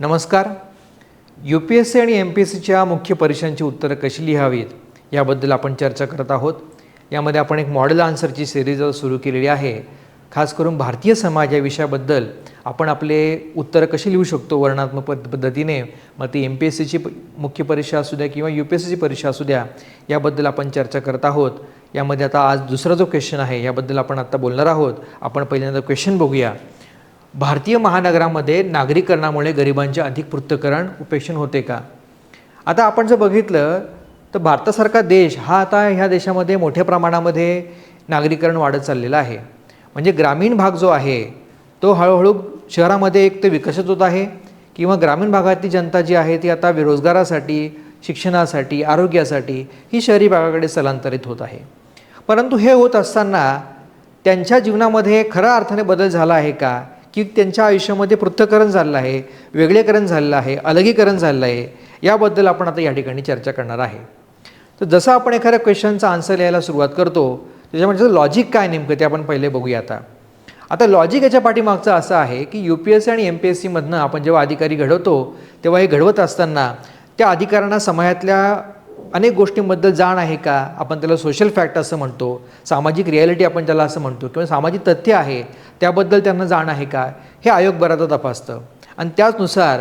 नमस्कार. U P S C आणि M P S सीच्या मुख्य परीक्षांची उत्तरं कशी लिहावीत याबद्दल आपण चर्चा करत आहोत. यामध्ये आपण एक मॉडेल आन्सरची सिरीज सुरू केलेली आहे. खास करून भारतीय समाज या विषयाबद्दल आपण आपले उत्तरं कशी लिहू शकतो वर्णात्मक पद्धतीने मग ती एम पी एस सीची मुख्य परीक्षा असू द्या किंवा यू पी एस सीची परीक्षा असू द्या याबद्दल आपण चर्चा करत आहोत. यामध्ये आता आज दुसरा जो क्वेश्चन आहे याबद्दल आपण आत्ता बोलणार आहोत. आपण पहिल्यांदा क्वेश्चन बघूया. भारतीय महानगरामध्ये नागरीकरणामुळे गरिबांचे अधिक पृथ्थकरण उपेक्षण होते का? आता आपण जर बघितलं तर भारतासारखा देश हा आता ह्या देशामध्ये मोठ्या प्रमाणामध्ये नागरीकरण वाढत चाललेलं आहे. म्हणजे ग्रामीण भाग जो आहे तो हळूहळू शहरामध्ये एक तर विकसित होत आहे किंवा ग्रामीण भागातली जनता जी आहे ती आता रोजगारासाठी शिक्षणासाठी आरोग्यासाठी ही शहरी भागाकडे स्थलांतरित होत आहे. परंतु हे होत असताना त्यांच्या जीवनामध्ये खऱ्या अर्थाने बदल झाला आहे का? की त्यांच्या आयुष्यामध्ये पृथ्थकरण झालेलं आहे वेगळेकरण झालेलं आहे अलगीकरण झालेलं आहे याबद्दल आपण आता या ठिकाणी चर्चा करणार आहे. तर जसं आपण एखाद्या क्वेश्चनचा आन्सर लिहायला सुरुवात करतो त्याच्यामध्ये लॉजिक काय नेमकं ते आपण पहिले बघूया आता. आता लॉजिक याच्या पाठीमागचं असं आहे की यू पी एस सी आणि एम पी एस सीमधनं आपण जेव्हा अधिकारी घडवतो तेव्हा हे घडवत असताना त्या अधिकाऱ्यांना समाजातल्या अनेक गोष्टींबद्दल जाण आहे का? आपण त्याला सोशल फॅक्ट असं म्हणतो सामाजिक रिॲलिटी आपण त्याला असं म्हणतो किंवा सामाजिक तथ्य आहे त्याबद्दल त्यांना जाण आहे का? हे आयोग बऱ्याचदा तपासतं. आणि त्याचनुसार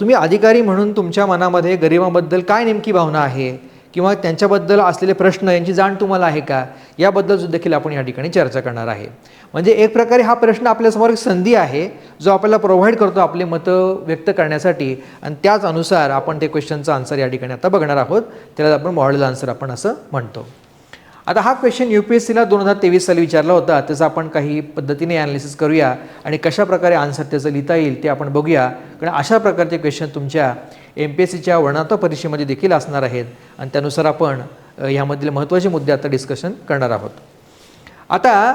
तुम्ही अधिकारी म्हणून तुमच्या मनामध्ये गरिबाबद्दल काय नेमकी भावना आहे? किंवा त्यांच्याबद्दल असलेले प्रश्न यांची जाण तुम्हाला आहे का? याबद्दल देखील आपण या ठिकाणी चर्चा करणार आहे. म्हणजे एक प्रकारे हा प्रश्न आपल्यासमोर एक संधी आहे जो आपल्याला प्रोव्हाइड करतो आपले मतं व्यक्त करण्यासाठी. आणि त्याच अनुसार आपण ते क्वेश्चनचा आन्सर या ठिकाणी आता बघणार आहोत. त्याला आपण मॉडेल आन्सर आपण असं म्हणतो. आता हा क्वेश्चन यू पी एस सीला दोन हजार तेवीस साली विचारला होता. त्याचा आपण काही पद्धतीने ॲनालिसिस करूया आणि कशा प्रकारे आन्सर त्याचं लिहिता येईल ते आपण बघूया. कारण अशा प्रकारचे क्वेश्चन तुमच्या एम पी एस सीच्या वर्णात्व परीक्षेमध्ये देखील असणार आहेत. आणि त्यानुसार आपण ह्यामधील महत्त्वाचे मुद्दे आता डिस्कशन करणार आहोत. आता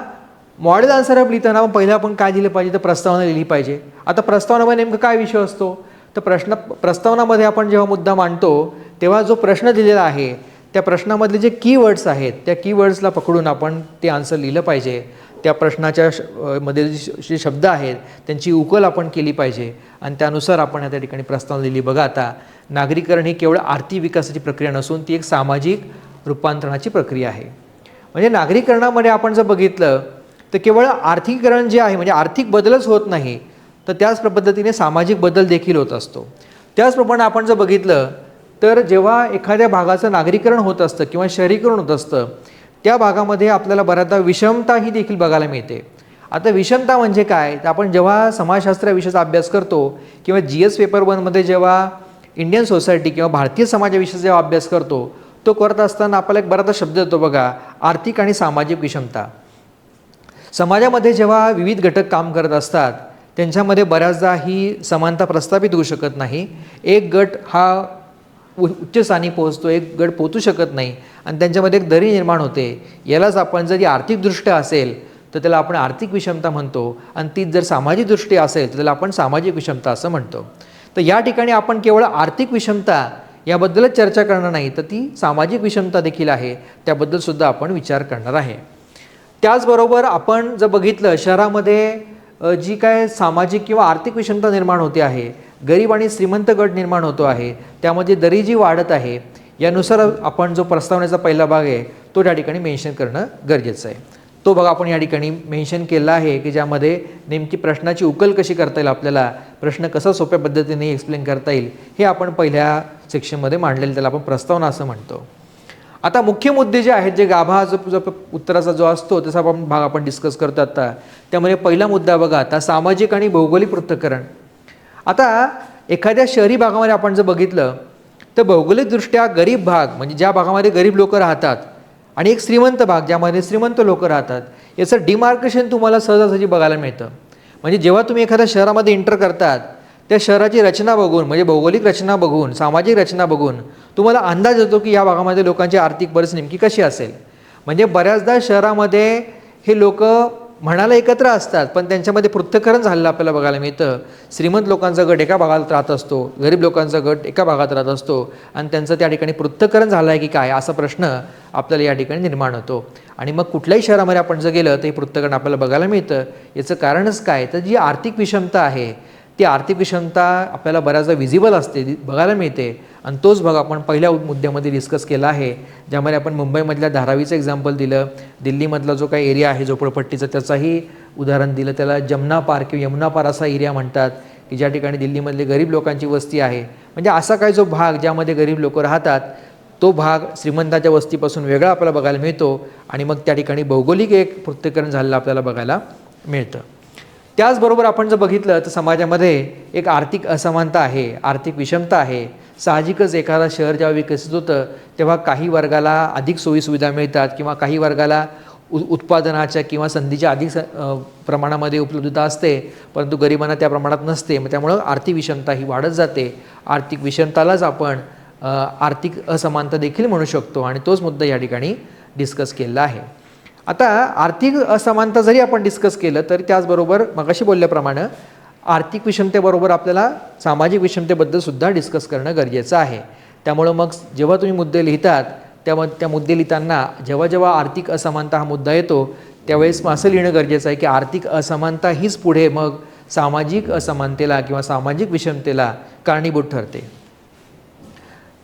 मॉडेल आन्सर लिहिताना आपण पहिलं आपण काय दिलं पाहिजे? तर प्रस्तावना लिहिली पाहिजे. आता प्रस्तावनामध्ये नेमकं काय विषय असतो? तर प्रश्न प्रस्तावनामध्ये आपण जेव्हा मुद्दा मांडतो तेव्हा जो प्रश्न दिलेला आहे त्या प्रश्नामधले जे कीवर्ड्स आहेत त्या कीवर्ड्सला पकडून आपण ते आन्सर लिहिलं पाहिजे. त्या प्रश्नाच्या श मध्ये जे श- जे शब्द आहेत त्यांची उकल आपण केली पाहिजे. आणि त्यानुसार आपण त्या ठिकाणी प्रस्तावना दिली. बघा आता नागरीकरण ही केवळ आर्थिक विकासाची प्रक्रिया नसून ती एक सामाजिक रूपांतरणाची प्रक्रिया आहे. म्हणजे नागरीकरणामध्ये आपण जर बघितलं तर केवळ आर्थिकीकरण जे आहे म्हणजे आर्थिक बदलच होत नाही तर त्याच पद्धतीने सामाजिक बदल देखील होत असतो. त्याचप्रमाणे आपण जर बघितलं तर जेव्हा एखाद्या भागाचं नागरीकरण होत असतं किंवा शहरीकरण होत असतं त्या भागामध्ये आपल्याला बऱ्याचदा विषमता ही देखील बघायला मिळते. आता विषमता म्हणजे काय? तर आपण जेव्हा समाजशास्त्राविषयीचा अभ्यास करतो किंवा जी एस पेपर वनमध्ये जेव्हा इंडियन सोसायटी किंवा भारतीय समाजाविषयी जेव्हा अभ्यास करतो तो करत असताना आपल्याला एक बराचसा शब्द येतो बघा आर्थिक आणि सामाजिक विषमता. समाजामध्ये जेव्हा विविध घटक काम करत असतात त्यांच्यामध्ये बऱ्याचदा ही समानता प्रस्थापित होऊ शकत नाही. एक गट हा उ- उच्च स्थानी पोहोचतो एक गड पोचू शकत नाही आणि त्यांच्यामध्ये एक दरी निर्माण होते. यालाच आपण जरी आर्थिकदृष्ट्या असेल तर त्याला आपण आर्थिक विषमता म्हणतो आणि तीच जर सामाजिकदृष्टी असेल तर त्याला आपण सामाजिक विषमता असं म्हणतो. तर या ठिकाणी आपण केवळ आर्थिक विषमता याबद्दलच चर्चा करणार नाही तर ती सामाजिक विषमता देखील आहे त्याबद्दलसुद्धा आपण विचार करणार आहे. त्याचबरोबर आपण जर बघितलं शहरामध्ये जी काय सामाजिक किंवा आर्थिक विषमता निर्माण होते आहे गरीब आणि श्रीमंत गट निर्माण होतो आहे त्यामध्ये दरी जी वाढत आहे यानुसार आपण जो प्रस्तावनेचा पहिला भाग आहे तो त्या ठिकाणी मेन्शन करणं गरजेचं आहे. तो बघा आपण या ठिकाणी मेन्शन केला आहे की ज्यामध्ये नेमकी प्रश्नाची उकल कशी करता येईल आपल्याला प्रश्न कसा सोप्या पद्धतीने एक्सप्लेन करता येईल हे आपण पहिल्या सेक्शनमध्ये मांडलेलं त्याला आपण प्रस्तावना असं म्हणतो. आता मुख्य मुद्दे जे आहेत जे गाभा जो उत्तराचा जो असतो तसा आपण भाग आपण डिस्कस करतो आता. त्यामध्ये पहिला मुद्दा बघा आता सामाजिक आणि भौगोलिक पृथ्थकरण आता एखाद्या शहरी भागामध्ये आपण जर बघितलं तर भौगोलिकदृष्ट्या गरीब भाग म्हणजे ज्या भागामध्ये गरीब लोक राहतात आणि एक श्रीमंत भाग ज्यामध्ये श्रीमंत लोक राहतात याचं डिमार्केशन तुम्हाला सहजासहजी बघायला मिळतं. म्हणजे जेव्हा तुम्ही एखाद्या शहरामध्ये एंटर करतात त्या शहराची रचना बघून म्हणजे भौगोलिक रचना बघून सामाजिक रचना बघून तुम्हाला अंदाज येतो की या भागामध्ये लोकांची आर्थिक परिस्थिती नेमकी कशी असेल? म्हणजे बऱ्याचदा शहरामध्ये हे लोक म्हणायला एकत्र असतात पण त्यांच्यामध्ये पृथ्थकरण झालेलं आपल्याला बघायला मिळतं. श्रीमंत लोकांचा गट एका भागात राहत असतो गरीब लोकांचा गट एका भागात राहत असतो आणि त्यांचं त्या ठिकाणी पृथ्थकरण झालं आहे की काय असा प्रश्न आपल्याला या ठिकाणी निर्माण होतो. आणि मग कुठल्याही शहरामध्ये आपण जर गेलं तर हे पृथक्करण आपल्याला बघायला मिळतं. याचं कारणच काय? तर जी आर्थिक विषमता आहे ती आर्थिक विषमता आपल्याला बऱ्याचदा विजिबल असते बघायला मिळते. आणि तोच भाग आपण पहिल्या मुद्द्यामध्ये डिस्कस केला आहे ज्यामध्ये आपण मुंबईमधल्या धारावीचं एक्झाम्पल दिलं दिल्लीमधला जो काही एरिया आहे झोपडपट्टीचा त्याचाही उदाहरण दिलं. त्याला जमुना पार किंवा यमुना पार असा एरिया म्हणतात की ज्या ठिकाणी दिल्लीमधले गरीब लोकांची वस्ती आहे. म्हणजे असा काही जो भाग ज्यामध्ये गरीब लोक राहतात तो भाग श्रीमंताच्या वस्तीपासून वेगळा आपल्याला बघायला मिळतो आणि मग त्या ठिकाणी भौगोलिक एक पृथ्वीकरण झालेलं आपल्याला बघायला मिळतं. त्याचबरोबर आपण जर बघितलं तर समाजामध्ये एक आर्थिक असमानता आहे आर्थिक विषमता आहे. साहजिकच एखादा शहर जेव्हा विकसित होतं तेव्हा काही वर्गाला अधिक सोयीसुविधा मिळतात किंवा काही वर्गाला उ उत्पादनाच्या किंवा संधीच्या अधिक स प्रमाणामध्ये उपलब्धता असते परंतु गरिबांना त्या प्रमाणात नसते. मग त्यामुळं आर्थिक विषमता ही वाढत जाते. आर्थिक विषमतालाच आपण आर्थिक असमानता देखील म्हणू शकतो आणि तोच मुद्दा या ठिकाणी डिस्कस केलेला आहे. आता आर्थिक असमानता जरी आपण डिस्कस केलं तरी त्याचबरोबर मगाशी बोलल्याप्रमाणे आर्थिक विषमतेबरोबर आपल्याला सामाजिक विषमतेबद्दल सुद्धा डिस्कस करणं गरजेचं आहे. त्यामुळं मग जेव्हा तुम्ही मुद्दे लिहितात तेव्हा त्या मुद्दे लिहिताना जेव्हा जेव्हा आर्थिक असमानता हा मुद्दा येतो त्यावेळेस मग असं लिहिणं गरजेचं आहे की आर्थिक असमानता हीच पुढे मग सामाजिक असमानतेला किंवा सामाजिक विषमतेला कारणीभूत ठरते.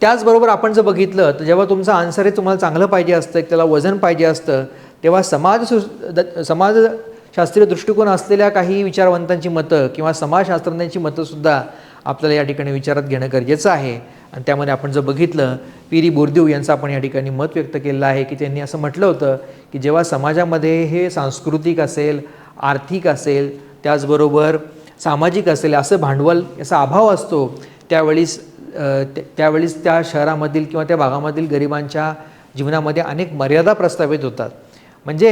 त्याचबरोबर आपण जर बघितलं तर जेव्हा तुमचं आन्सर हे तुम्हाला चांगलं पाहिजे असतं त्याला वजन पाहिजे असतं तेव्हा समाज सु द- समाजशास्त्रीय दृष्टिकोन असलेल्या काही विचारवंतांची मतं किंवा समाजशास्त्रज्ञांची मतंसुद्धा आपल्याला या ठिकाणी विचारात घेणं गरजेचं आहे. आणि त्यामध्ये आपण जर बघितलं पिरी बोरदेव यांचं आपण या ठिकाणी मत व्यक्त केलेलं आहे की त्यांनी असं म्हटलं होतं की जेव्हा समाजामध्ये हे सांस्कृतिक असेल आर्थिक असेल त्याचबरोबर सामाजिक असेल असं भांडवल याचा अभाव असतो त्यावेळीस त्यावेळीस त्या शहरामधील किंवा त्या भागामधील गरिबांच्या जीवनामध्ये अनेक मर्यादा प्रस्थापित होतात. म्हणजे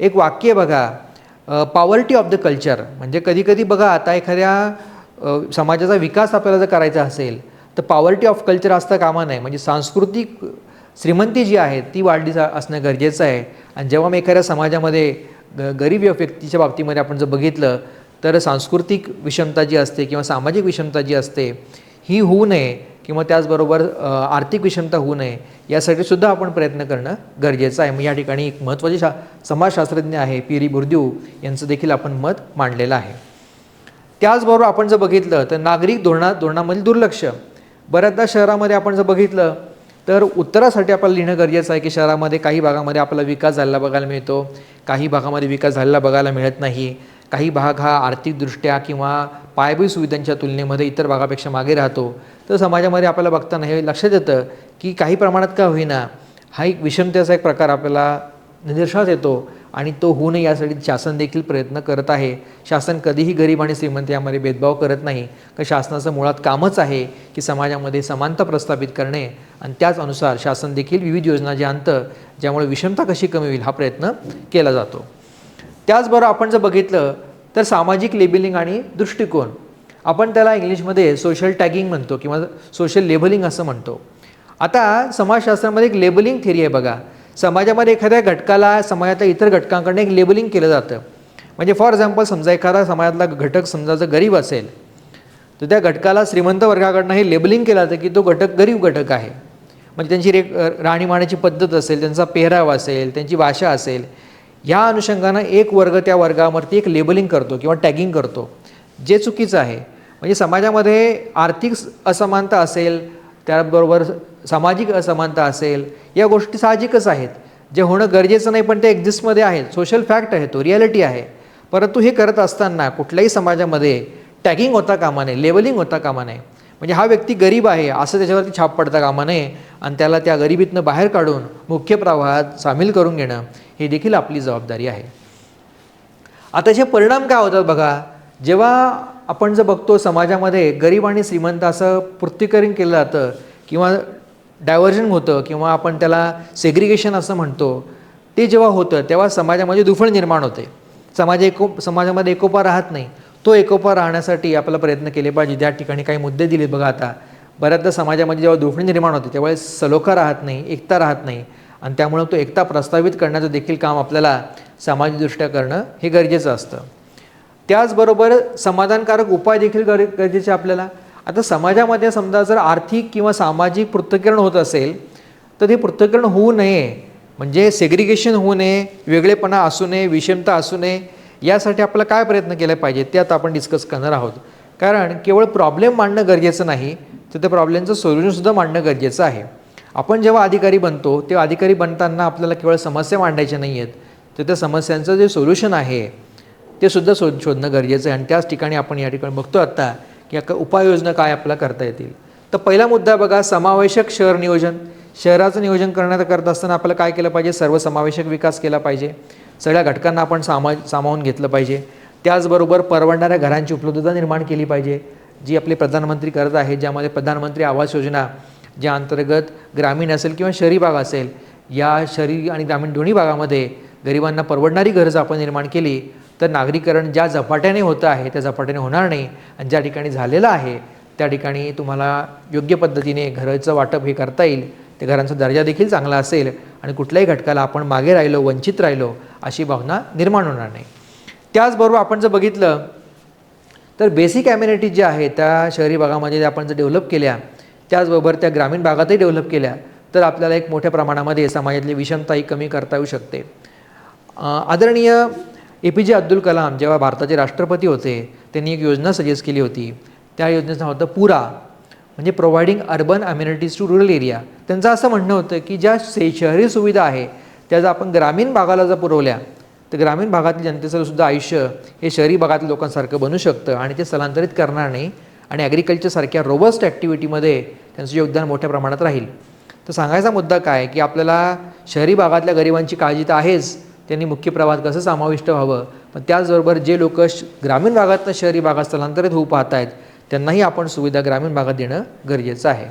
एक वाक्य बघा पॉवर्टी ऑफ द कल्चर म्हणजे कधीकधी बघा आता एखाद्या समाजाचा विकास आपल्याला जर करायचा असेल तर पॉवर्टी ऑफ कल्चर असता कामा नाही म्हणजे सांस्कृतिक श्रीमंती जी आहे ती वाढली जा असणं गरजेचं आहे. आणि जेव्हा मी एखाद्या समाजामध्ये ग गरीब व्यक्तीच्या बाबतीमध्ये आपण जर बघितलं तर सांस्कृतिक विषमता जी असते किंवा सामाजिक विषमता जी असते ही होऊ नये. किंवा त्याचबरोबर आर्थिक विषमता होऊ नये यासाठी सुद्धा आपण प्रयत्न करणं गरजेचं आहे. मग या ठिकाणी एक महत्त्वाचे शा समाजशास्त्रज्ञ आहे पिरी बुर्द्यू यांचं देखील आपण मत मांडलेलं आहे. त्याचबरोबर आपण जर बघितलं तर नागरिक धोरणा धोरणामधील दुर्लक्ष. बऱ्याचदा शहरामध्ये आपण जर बघितलं तर उत्तरासाठी आपल्याला लिहिणं गरजेचं आहे की शहरामध्ये काही भागामध्ये आपला विकास झालेला बघायला मिळतो काही भागामध्ये विकास झालेला बघायला मिळत नाही. काही भाग हा आर्थिकदृष्ट्या किंवा पायाभूत सुविधांच्या तुलनेमध्ये इतर भागापेक्षा मागे राहतो. तर समाजामध्ये आपल्याला बघताना हे लक्षात येतं की काही प्रमाणात का होईना हा एक विषमतेचा एक प्रकार आपल्याला निदर्शनास येतो आणि तो होऊ नये यासाठी शासन देखील प्रयत्न करत आहे. शासन कधीही गरीब आणि श्रीमंत यामध्ये भेदभाव करत नाही. तर शासनाचं मुळात कामच आहे की समाजामध्ये समानता प्रस्थापित करणे आणि त्याच अनुसार शासन देखील विविध योजना जे आणतं ज्यामुळे विषमता कशी कमी होईल हा प्रयत्न केला जातो. त्याचबरोबर आपण जर बघितलं तर सामाजिक लेबलिंग आणि दृष्टिकोन. आपण त्याला इंग्लिशमध्ये सोशल टॅगिंग म्हणतो किंवा सोशल लेबलिंग असं म्हणतो. आता समाजशास्त्रामध्ये एक लेबलिंग थिअरी आहे बघा. समाजामध्ये एखाद्या घटकाला समाजातल्या इतर घटकांकडनं एक लेबलिंग केलं जातं. म्हणजे फॉर एक्झाम्पल समजा एखादा समाजातला घटक समजा जर गरीब असेल तर त्या घटकाला श्रीमंत वर्गाकडनं हे लेबलिंग केलं जातं की तो घटक गरीब घटक आहे. म्हणजे त्यांची रे राहणीमानाची पद्धत असेल त्यांचा पेहराव असेल त्यांची भाषा असेल ह्या अनुषंगानं एक वर्ग त्या वर्गावरती एक लेबलिंग करतो किंवा टॅगिंग करतो. जे चुकीचं आहे. म्हणजे समाजामध्ये आर्थिक असमानता असेल त्याबरोबर सामाजिक असमानता असेल या गोष्टी साहजिकच आहेत. जे होणं गरजेचं नाही पण ते एक्झिस्टमध्ये आहेत सोशल फॅक्ट आहे तो रिॲलिटी आहे. परंतु हे करत असताना कुठल्याही समाजामध्ये टॅगिंग होता कामा नये लेबलिंग होता कामा नये. म्हणजे हा व्यक्ती गरीब आहे असं त्याच्यावरती छाप पडता कामा नये. आणि त्याला त्या गरिबीतनं बाहेर काढून मुख्य प्रवाहात सामील करून घेणं हे देखील आपली जबाबदारी आहे. आता जे परिणाम काय होतात बघा जेव्हा आपण जर बघतो समाजामध्ये गरीब आणि श्रीमंत असं पृथ्वीकरण केलं जातं किंवा डायव्हर्जन होतं किंवा आपण त्याला सेग्रिगेशन असं म्हणतो ते जेव्हा होतं तेव्हा समाजामध्ये दुफळ निर्माण होते. समाज एको समाजामध्ये एकोपा राहत नाही. तो एकोपा राहण्यासाठी आपल्याला प्रयत्न केले पाहिजे. त्या ठिकाणी काही मुद्दे दिले बघा आता बऱ्याचदा समाजामध्ये जेव्हा दुफणी निर्माण होते त्यावेळेस सलोखा राहत नाही एकता राहत नाही. आणि त्यामुळं तो एकता प्रस्तावित करण्याचं देखील काम आपल्याला सामाजिकदृष्ट्या करणं हे गरजेचं असतं. त्याचबरोबर समाधानकारक उपाय देखील गर गरजेचे आपल्याला. आता समाजामध्ये समजा जर आर्थिक किंवा सामाजिक पृथ्थकरण होत असेल तर ते पृथ्थकरण होऊ नये. म्हणजे सेग्रिगेशन होऊ नये वेगळेपणा असू नये विषमता असू नये यासाठी आपल्याला काय प्रयत्न केले पाहिजे ते आता आपण डिस्कस करणार आहोत. कारण केवळ प्रॉब्लेम मांडणं गरजेचं नाही तर त्या प्रॉब्लेमचं सोल्युशनसुद्धा मांडणं गरजेचं आहे. आपण जेव्हा अधिकारी बनतो तेव्हा अधिकारी बनताना आपल्याला केवळ समस्या मांडायच्या नाही आहेत तर त्या समस्यांचं जे सोल्युशन आहे ते सुद्धा शोध शोधणं गरजेचं आहे. आणि त्याच ठिकाणी आपण या ठिकाणी बघतो आत्ता की उपाययोजना काय आपल्याला करता येतील. तर पहिला मुद्दा बघा समावेशक शहर नियोजन. शहराचं नियोजन करण्यात करत असताना आपल्याला काय केलं पाहिजे? सर्वसमावेशक विकास केला पाहिजे. सगळ्या घटकांना आपण सामा सामावून घेतलं पाहिजे. त्याचबरोबर परवडणाऱ्या घरांची उपलब्धता निर्माण केली पाहिजे. जी आपले प्रधानमंत्री करत आहेत ज्यामध्ये प्रधानमंत्री आवास योजना ज्या अंतर्गत ग्रामीण असेल किंवा शहरी भाग असेल या शहरी आणि ग्रामीण दोन्ही भागामध्ये गरिबांना परवडणारी गरज आपण निर्माण केली तर नागरीकरण ज्या झपाट्याने होतं आहे त्या झपाट्याने होणार नाही. आणि ज्या ठिकाणी झालेलं आहे त्या ठिकाणी तुम्हाला योग्य पद्धतीने घराचं वाटप हे करता येईल. ते घरांचा दर्जा देखील चांगला असेल आणि कुठल्याही घटकाला आपण मागे राहिलो वंचित राहिलो अशी भावना निर्माण होणार नाही. त्याचबरोबर आपण जर बघितलं तर बेसिक ॲम्युनिटीज ज्या आहेत त्या शहरी भागामध्ये आपण जर डेव्हलप केल्या त्याचबरोबर त्या ग्रामीण भागातही डेव्हलप केल्या तर आपल्याला एक मोठ्या प्रमाणामध्ये समाजातली विषमताही कमी करता येऊ शकते. आदरणीय ए पी जे अब्दुल कलाम जेव्हा भारताचे राष्ट्रपती होते त्यांनी एक योजना सजेस्ट केली होती. त्या योजनेचं नाव होतं पुरा म्हणजे providing urban amenities to rural area त्यांचं असं म्हणणं होतं की ज्या शे शहरी सुविधा आहे त्या जर आपण ग्रामीण भागाला जर पुरवल्या तर ग्रामीण भागातील जनतेचं सुद्धा आयुष्य हे शहरी भागातील लोकांसारखं बनू शकतं आणि ते स्थलांतरित करणार नाही. आणि ॲग्रिकल्चरसारख्या रोबस्ट ॲक्टिव्हिटीमध्ये त्यांचं योगदान मोठ्या प्रमाणात राहील. तर सांगायचा मुद्दा काय की आपल्याला शहरी भागातल्या गरिबांची काळजी तर आहेच त्यांनी मुख्य प्रवाहात कसं समाविष्ट व्हावं? पण त्याचबरोबर जे लोक श ग्रामीण भागातनं शहरी भागात स्थलांतरित होऊ पाहत आहेत त्यांनाही आपण सुविधा ग्रामीण भागात देणं गरजेचं आहे.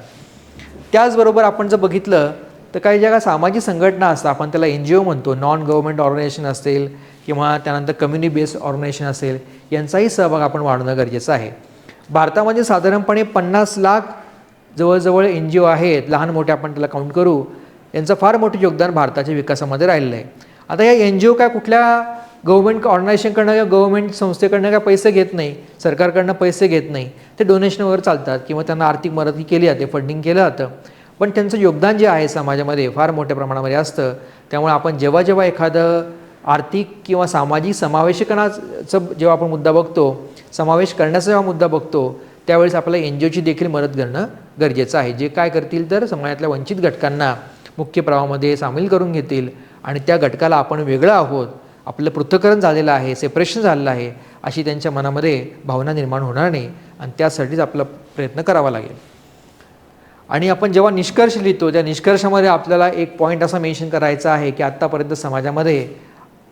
त्याचबरोबर आपण जर बघितलं तर काही ज्या काही सामाजिक संघटना असतात आपण त्याला एन जी ओ म्हणतो नॉन गव्हर्मेंट ऑर्गनायझेशन असेल किंवा त्यानंतर कम्युनिटी बेस्ड ऑर्गनायझेशन असेल यांचाही सहभाग आपण वाढवणं गरजेचं आहे. भारतामध्ये साधारणपणे पन्नास लाख जवळजवळ एन जी ओ आहेत. लहान मोठे आपण त्याला काउंट करू. यांचं फार मोठं योगदान भारताच्या विकासामध्ये राहिलेलं आहे. आता या एन जी ओ काय कुठल्या गव्हर्मेंट ऑर्गनायझेशनकडनं किंवा गव्हर्मेंट संस्थेकडनं काय पैसे घेत नाही सरकारकडनं पैसे घेत नाही ते डोनेशनवर चालतात किंवा त्यांना आर्थिक मदत केली जाते फंडिंग केलं जातं. पण त्यांचं योगदान जे आहे समाजामध्ये फार मोठ्या प्रमाणामध्ये असतं. त्यामुळे आपण जेव्हा जेव्हा एखादं आर्थिक किंवा सामाजिक समावेशकणाचं जेव्हा आपण मुद्दा बघतो समावेश करण्याचा जेव्हा मुद्दा बघतो त्यावेळेस आपल्याला एन जी ओची देखील मदत करणं गरजेचं आहे. जे काय करतील तर समाजातल्या वंचित घटकांना मुख्य प्रवाहामध्ये सामील करून घेतील आणि त्या घटकाला आपण वेगळं आहोत आपलं पृथ्थकरण झालेलं आहे सेपरेशन झालेलं आहे अशी त्यांच्या मनामध्ये भावना निर्माण होणार नाही आणि त्यासाठीच आपला प्रयत्न करावा लागेल. आणि आपण जेव्हा निष्कर्ष लिहितो त्या निष्कर्षामध्ये आपल्याला एक पॉईंट असा मेन्शन करायचा आहे की आत्तापर्यंत समाजामध्ये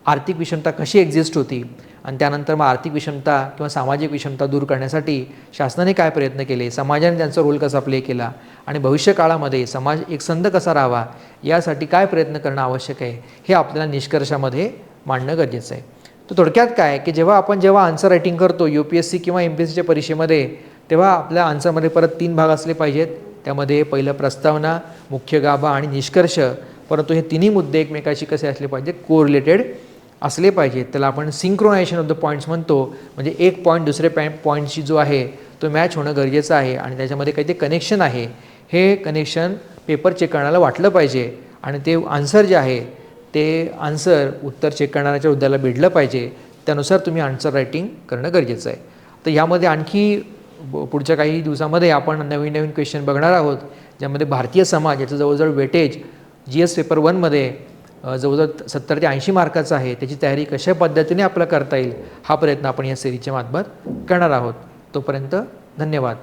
आर्थिक विषमता कशी एक्झिस्ट होती आणि त्यानंतर मग आर्थिक विषमता किंवा सामाजिक विषमता दूर करण्यासाठी शासनाने काय प्रयत्न केले? समाजाने त्यांचा रोल कसा प्ले केला? आणि भविष्य काळामध्ये समाज एकसंध कसा राहावा? यासाठी काय प्रयत्न करणं आवश्यक आहे? हे आपल्याला निष्कर्षामध्ये मांडणं गरजेचं आहे. तर थोडक्यात काय? की जेव्हा आपण जेव्हा आन्सर रायटिंग करतो यू पी एस सी किंवा एम पी एस सीच्या परीक्षेमध्ये तेव्हा आपल्या आन्सरमध्ये परत तीन भाग असले पाहिजेत. त्यामध्ये पहिलं प्रस्तावना मुख्य गाभा आणि निष्कर्ष. परंतु हे तिन्ही मुद्दे एकमेकाशी कसे असले पाहिजेत? को रिलेटेड असले पाहिजेत त्याला आपण सिंक्रोनायझेशन ऑफ द पॉईंट्स म्हणतो. म्हणजे एक पॉईंट दुसरे पॅ पॉईंटशी जो आहे तो मॅच होणं गरजेचं आहे आणि त्याच्यामध्ये काही ते कनेक्शन आहे. हे कनेक्शन पेपर चेक करण्याला वाटलं पाहिजे आणि ते आन्सर जे आहे ते आन्सर उत्तर चेक करणाऱ्याच्या उद्याला भिडलं पाहिजे. त्यानुसार तुम्ही आन्सर रायटिंग करणं गरजेचं आहे. तर यामध्ये आणखी ब- पुढच्या काही दिवसामध्ये आपण नवीन नवीन क्वेश्चन बघणार आहोत ज्यामध्ये भारतीय समाज याचं जवळजवळ वेटेज जी एस पेपर वनमध्ये जवळजवळ सत्तर ते ऐंशी मार्काचं आहे. त्याची तयारी कशा पद्धतीने आपलं करता येईल हा प्रयत्न आपण या सिरीजच्या माध्यमात करणार आहोत. तोपर्यंत धन्यवाद.